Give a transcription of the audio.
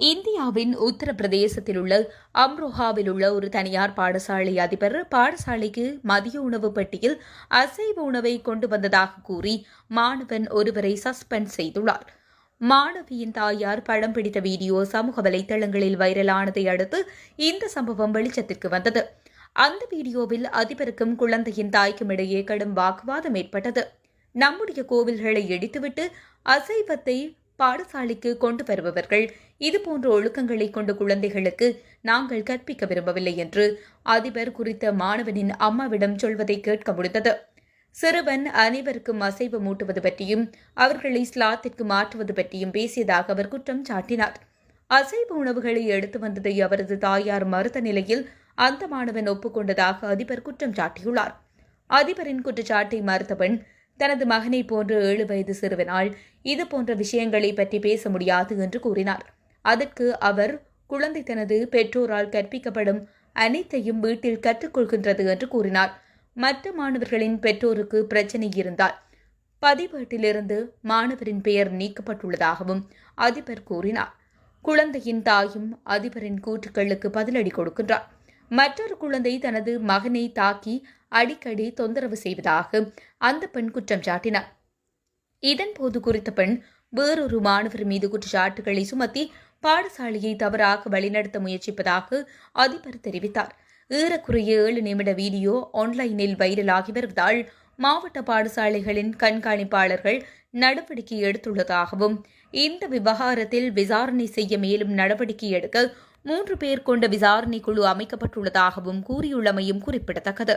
இந்தியாவின் உத்தரப்பிரதேசத்தில் உள்ள அம்ரோஹாவில் உள்ள ஒரு தனியார் பாடசாலை அதிபர் பாடசாலைக்கு மதிய உணவு பெட்டியில் அசைவ உணவை கொண்டு வந்ததாக கூறி மாணவன் ஒருவரை சஸ்பெண்ட் செய்துள்ளார். மாணவியின் தாயார் படம் பிடித்த வீடியோ சமூக வலைதளங்களில் வைரலானதை அடுத்து இந்த சம்பவம் வெளிச்சத்திற்கு வந்தது. அந்த வீடியோவில் அதிபருக்கும் குழந்தையின் தாய்க்கும் இடையே கடும் வாக்குவாதம் ஏற்பட்டது. நம்முடைய கோவில்களை இடித்துவிட்டு அசைவத்தை பாடசாலைக்கு கொண்டு வருபவர்கள். இதுபோன்ற ஒழுக்கங்களை கொண்ட குழந்தைகளுக்கு நாங்கள் கற்பிக்க விரும்பவில்லை என்று அதிபர் குறித்த மாணவனின் அம்மாவிடம் சொல்வதை கேட்க முடிந்தது. சிறுவன் அனைவருக்கும் அசைவு மூட்டுவது பற்றியும் அவர்களை ஸ்லாத்திற்கு மாற்றுவது பற்றியும் பேசியதாக அவர் குற்றம் சாட்டினார். அசைவு உணவுகளை எடுத்து வந்ததை அவரது தாயார் மறுத்த நிலையில் அந்த மாணவன் ஒப்புக்கொண்டதாக அதிபர் குற்றம் சாட்டியுள்ளார். அதிபரின் குற்றச்சாட்டை மறுத்தவன் தனது மகனை போன்ற ஏழு வயது சிறுவனால் இது போன்ற விஷயங்களை பற்றி பேச முடியாது என்று கூறினார். அதற்கு அவர் குழந்தை தனது பெற்றோரால் கற்பிக்கப்படும் அனைத்தையும் வீட்டில் கற்றுக்கொள்கின்றது என்று கூறினார். மற்ற மாணவர்களின் பெற்றோருக்கு பிரச்சனை இருந்தால் பதிவேட்டிலிருந்து மாணவரின் பெயர் நீக்கப்பட்டுள்ளதாகவும் அதிபர் கூறினார். குழந்தையின் தாயும் அதிபரின் கூற்றுக்களுக்கு பதிலடி கொடுக்கின்றார். மற்றொரு குழந்தை தனது மகனை தாக்கி அடிக்கடி தொந்தரவு செய்வதாக அந்த பெண் குற்றம் சாட்டினார். இதன்போது குறித்த பெண் வேறொரு மாணவர் மீது குற்றச்சாட்டுகளை சுமத்தி பாடசாலையை தவறாக வழிநடத்த முயற்சிப்பதாக அதிபர் தெரிவித்தார். ஏறக்குறைய ஏழு நிமிட வீடியோ ஆன்லைனில் வைரலாகி வருவதால் மாவட்ட பாடசாலைகளின் கண்காணிப்பாளர்கள் நடவடிக்கை எடுத்துள்ளதாகவும் இந்த விவகாரத்தில் விசாரணை செய்ய மேலும் நடவடிக்கை எடுக்க மூன்று பேர் கொண்ட விசாரணை குழு அமைக்கப்பட்டுள்ளதாகவும் கூறியுள்ளமையும் குறிப்பிடத்தக்கது.